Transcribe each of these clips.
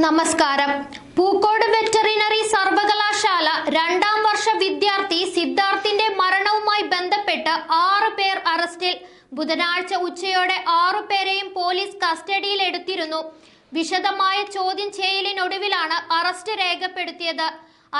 നമസ്കാരം. പൂക്കോട് വെറ്ററിനറി സർവകലാശാല രണ്ടാം വർഷ വിദ്യാർത്ഥി സിദ്ധാർത്ഥിന്റെ മരണവുമായി ബന്ധപ്പെട്ട് ആറു പേർ അറസ്റ്റിൽ. ബുധനാഴ്ച ഉച്ചയോടെ ആറു പേരെയും പോലീസ് കസ്റ്റഡിയിൽ എടുത്തിരുന്നു. വിശദമായ ചോദ്യം ചെയ്യലിനൊടുവിലാണ് അറസ്റ്റ് രേഖപ്പെടുത്തിയത്.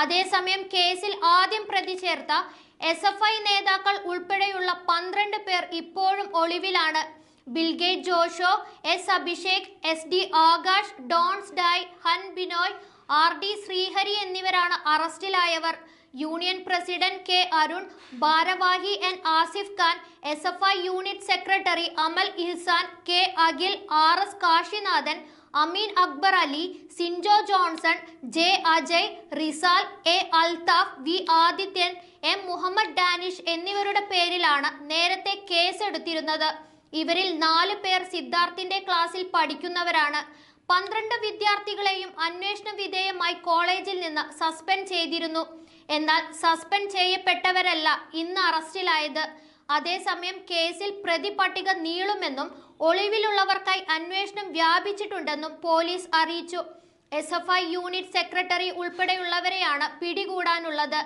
അതേസമയം കേസിൽ ആദ്യം പ്രതി ചേർത്ത എസ് നേതാക്കൾ ഉൾപ്പെടെയുള്ള പന്ത്രണ്ട് പേർ ഇപ്പോഴും ഒളിവിലാണ്. ബിൽഗേറ്റ് ജോഷോ S Abhishek S D Akash dawns ഡായ് ഹൻ ബിനോയ് ആർ ഡി ശ്രീഹരി എന്നിവരാണ് അറസ്റ്റിലായവർ. യൂണിയൻ പ്രസിഡന്റ് കെ അരുൺ ഭാരവാഹി N Asif Khan S F I unit secretary Amal Ihsan K Akhil R S Kasinathan Ameen Akbar Ali Sinjo Johnson J Ajay Rizal A Althaf V Adithyan M Muhammad Danish എന്നിവരുടെ പേരിലാണ് നേരത്തെ കേസെടുത്തിരുന്നത്. ഇവരിൽ നാല് പേർ സിദ്ധാർത്ഥിന്റെ ക്ലാസ്സിൽ പഠിക്കുന്നവരാണ്. പന്ത്രണ്ട് വിദ്യാർത്ഥികളെയും അന്വേഷണ വിധേയമായി കോളേജിൽ നിന്ന് സസ്പെൻഡ് ചെയ്തിരുന്നു. എന്നാൽ സസ്പെൻഡ് ചെയ്യപ്പെട്ടവരല്ല ഇന്ന് അറസ്റ്റിലായത്. അതേസമയം കേസിൽ പ്രതി പട്ടിക നീളുമെന്നും ഒളിവിലുള്ളവർക്കായി അന്വേഷണം വ്യാപിച്ചിട്ടുണ്ടെന്നും പോലീസ് അറിയിച്ചു. S F I unit secretary ഉൾപ്പെടെയുള്ളവരെയാണ് പിടികൂടാനുള്ളത്.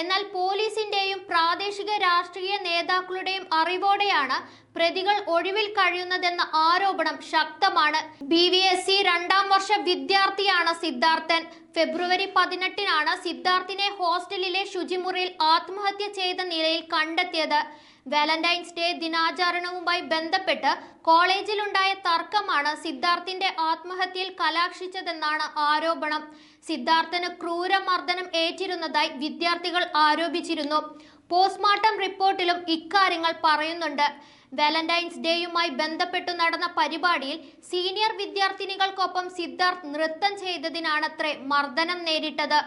എന്നാൽ പോലീസിന്റെയും പ്രാദേശിക രാഷ്ട്രീയ നേതാക്കളുടെയും അറിവോടെയാണ് പ്രതികൾ ഒഴിവിൽ കഴിയുന്നതെന്ന ആരോപണം ശക്തമാണ്. ബി വി എസ് സി രണ്ടാം വർഷ വിദ്യാർത്ഥിയാണ് സിദ്ധാർത്ഥൻ. ഫെബ്രുവരി പതിനെട്ടിനാണ് സിദ്ധാർത്ഥിനെ ഹോസ്റ്റലിലെ ശുചിമുറിയിൽ ആത്മഹത്യ ചെയ്ത നിലയിൽ കണ്ടെത്തിയത്. വാലന്റൈൻസ് ഡേ ദിനാചരണവുമായി ബന്ധപ്പെട്ട് കോളേജിലുണ്ടായ തർക്കമാണ് സിദ്ധാർത്ഥിന്റെ ആത്മഹത്യയിൽ കലാക്ഷിച്ചതെന്നാണ് ആരോപണം. സിദ്ധാർത്ഥന് ക്രൂരമർദ്ദനം ഏറ്റിരുന്നതായി വിദ്യാർത്ഥികൾ ആരോപിച്ചിരുന്നു. പോസ്റ്റ്മോർട്ടം റിപ്പോർട്ടിലും ഇക്കാര്യങ്ങൾ പറയുന്നുണ്ട്. വാലന്റൈൻസ് ഡേയുമായി ബന്ധപ്പെട്ടു നടന്ന പരിപാടിയിൽ സീനിയർ വിദ്യാർത്ഥിനികൾക്കൊപ്പം സിദ്ധാർത്ഥ് നൃത്തം ചെയ്തതിനാണത്രേ മർദ്ദനം നേരിട്ടത്.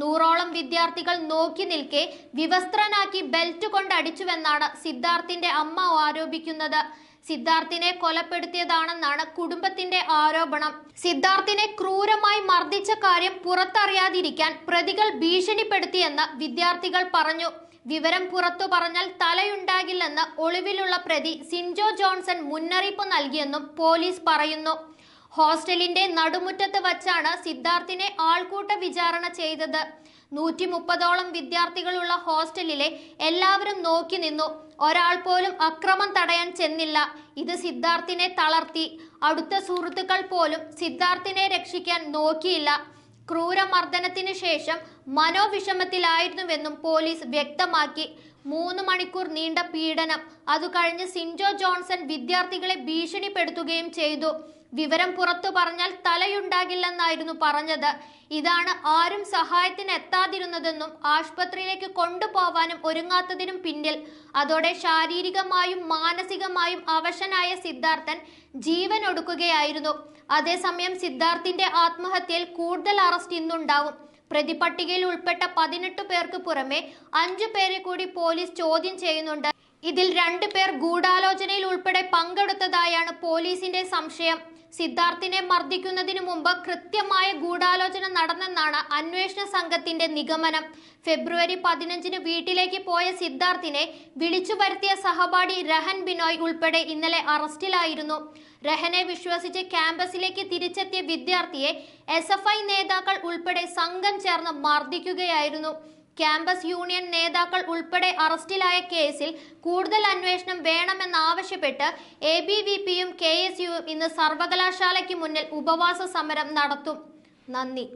നൂറോളം വിദ്യാർത്ഥികൾ നോക്കി നിൽക്കെ വിവസ്ത്രനാക്കി ബെൽറ്റ് കൊണ്ട് അടിച്ചുവെന്നാണ് സിദ്ധാർത്ഥിന്റെ അമ്മ ആരോപിക്കുന്നത്. സിദ്ധാർത്ഥിനെ കൊലപ്പെടുത്തിയതാണെന്നാണ് കുടുംബത്തിന്റെ ആരോപണം. സിദ്ധാർത്ഥിനെ ക്രൂരമായി മർദ്ദിച്ച കാര്യം പുറത്തറിയാതിരിക്കാൻ പ്രതികൾ ഭീഷണിപ്പെടുത്തിയെന്ന് വിദ്യാർത്ഥികൾ പറഞ്ഞു. വിവരം പുറത്തു പറഞ്ഞാൽ തലയുണ്ടാകില്ലെന്ന് ഒളിവിലുള്ള പ്രതി സിൻജോ ജോൺസൺ മുന്നറിയിപ്പ് നൽകിയെന്നും പോലീസ് പറയുന്നു. ഹോസ്റ്റലിന്റെ നടുമുറ്റത്ത് വച്ചാണ് സിദ്ധാർത്ഥിനെ ആൾക്കൂട്ട വിചാരണ ചെയ്തത്. നൂറ്റി മുപ്പതോളം വിദ്യാർത്ഥികളുള്ള ഹോസ്റ്റലിലെ എല്ലാവരും നോക്കി നിന്നു. ഒരാൾ പോലും അക്രമം തടയാൻ ചെന്നില്ല. ഇത് സിദ്ധാർത്ഥിനെ തളർത്തി. അടുത്ത സുഹൃത്തുക്കൾ പോലും സിദ്ധാർത്ഥിനെ രക്ഷിക്കാൻ നോക്കിയില്ല. ക്രൂരമർദ്ദനത്തിന് ശേഷം മനോവിഷമത്തിലായിരുന്നുവെന്നും പോലീസ് വ്യക്തമാക്കി. മൂന്ന് മണിക്കൂർ നീണ്ട പീഡനം. അതു കഴിഞ്ഞ് സിൻജോ ജോൺസൺ വിദ്യാർത്ഥികളെ ഭീഷണിപ്പെടുത്തുകയും ചെയ്തു. വിവരം പുറത്തു പറഞ്ഞാൽ തലയുണ്ടാകില്ലെന്നായിരുന്നു പറഞ്ഞത്. ഇതാണ് ആരും സഹായത്തിന് എത്താതിരുന്നതെന്നും ആശുപത്രിയിലേക്ക് കൊണ്ടുപോവാനും ഒരുങ്ങാത്തതിനും പിന്നിൽ. അതോടെ ശാരീരികമായും മാനസികമായും അവശനായ സിദ്ധാർത്ഥൻ ജീവൻ ഒടുക്കുകയായിരുന്നു അതേസമയം സിദ്ധാർത്ഥിന്റെ ആത്മഹത്യയിൽ കൂടുതൽ അറസ്റ്റ് ഇന്നുണ്ടാവും. പ്രതിപട്ടികയിൽ ഉൾപ്പെട്ട പതിനെട്ട് പേർക്ക് പുറമെ അഞ്ചു പേരെ കൂടി പോലീസ് ചോദ്യം ചെയ്യുന്നുണ്ട്. ഇതിൽ രണ്ടു പേർ ഗൂഢാലോചനയിൽ ഉൾപ്പെടെ പങ്കെടുത്തതായാണ് പോലീസിന്റെ സംശയം. സിദ്ധാർത്ഥിനെ മർദ്ദിക്കുന്നതിന് മുമ്പ് കൃത്യമായ ഗൂഢാലോചന നടന്നെന്നാണ് അന്വേഷണ സംഘത്തിന്റെ നിഗമനം. ഫെബ്രുവരി പതിനഞ്ചിന് വീട്ടിലേക്ക് പോയ സിദ്ധാർത്ഥിനെ വിളിച്ചു വരുത്തിയ സഹപാഠി രഹൻ ബിനോയ് ഉൾപ്പെടെ ഇന്നലെ അറസ്റ്റിലായിരുന്നു. രഹനെ വിശ്വസിച്ച് ക്യാമ്പസിലേക്ക് തിരിച്ചെത്തിയ വിദ്യാർത്ഥിയെ എസ് നേതാക്കൾ ഉൾപ്പെടെ സംഘം ചേർന്ന് മർദ്ദിക്കുകയായിരുന്നു. ക്യാമ്പസ് യൂണിയൻ നേതാക്കൾ ഉൾപ്പെടെ അറസ്റ്റിലായ കേസിൽ കൂടുതൽ അന്വേഷണം വേണമെന്നാവശ്യപ്പെട്ട് എ ബി വി പിയും കെ എസ് യുവും ഇന്ന് സർവകലാശാലയ്ക്ക് മുന്നിൽ ഉപവാസ സമരം നടത്തും. നന്ദി.